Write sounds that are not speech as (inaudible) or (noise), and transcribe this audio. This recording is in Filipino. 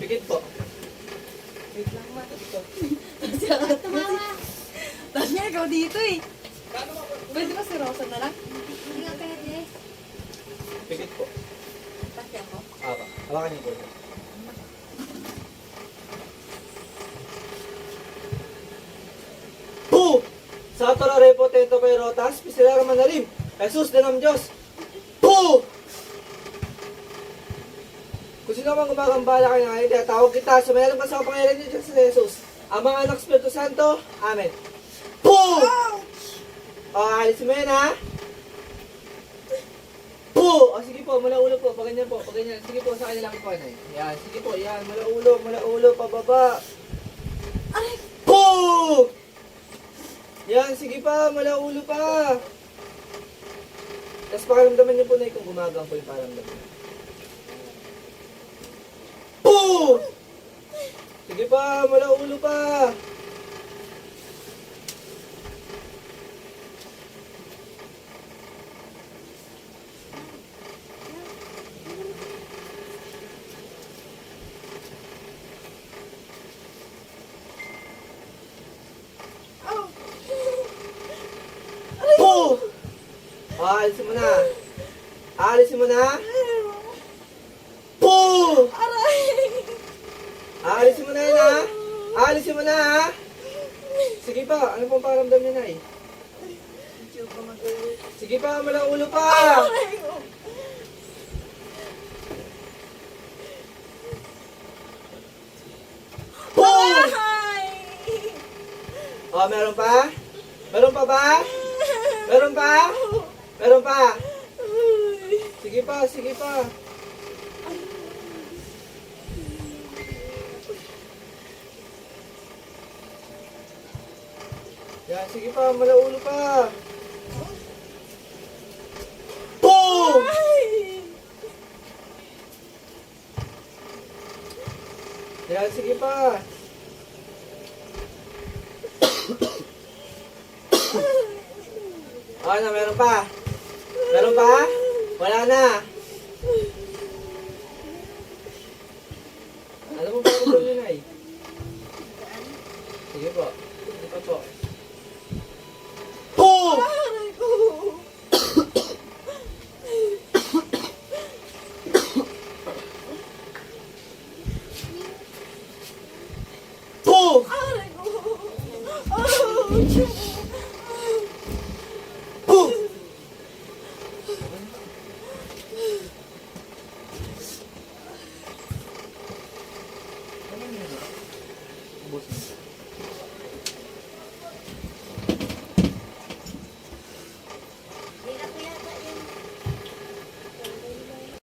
Pikit po. Wait lang, ma. Ito. Tumawa. Tapos nga ikaw dito eh. Pwede ba si Rosa na lang? Hindi nga pwede. Pikit po. Pati ako. Apa. Hawakan niyo po. Po! Sa torare potento kay Rotas, pisilara manalim. Jesus, danam Diyos. Po! Sino man gumagambala kayo ngayon, kaya tawag kita sa mayroong ka sa pangyayari ni Diyos Jesus. Ang mga anak Espiritu Santo, Amen. Po! O, alisin mo yan ha. Po! O, sige po, mula ulo po, pag ganyan po, pag ganyan. Sige po, sa kanya lang po, anay. Yan, sige po, yan, mula ulo, mula ulo, pababa. Aray! Po! Yan, sige pa, mula ulo pa. Tapos pakiramdaman niyo po na kung gumagang po yung paramdaman. Po! Sige pa, mula ulo pa. Oh. Po! Ah, alisin mo na. Alisin mo na. Po! Aray! Alisin mo na yan ha. Alisin mo na ha. Sige pa, ano pong paramdam niya na eh? Hindi ko magalit. Sige pa, mula ulo pa. Ay! Oh, meron pa? Meron pa ba? Meron pa? (laughs) Meron pa? Sige pa, sige pa. Yan, sige pa, mula ulo pa. Boom! Yan, sige pa. Oh, (coughs) na, meron pa. Meron pa? Wala na. Ano mo ba kung yun ay? Sige po. Sige pa po. Boom! Aray ko. Boom! Aray ko. Ouch! Boom! Ubus mo.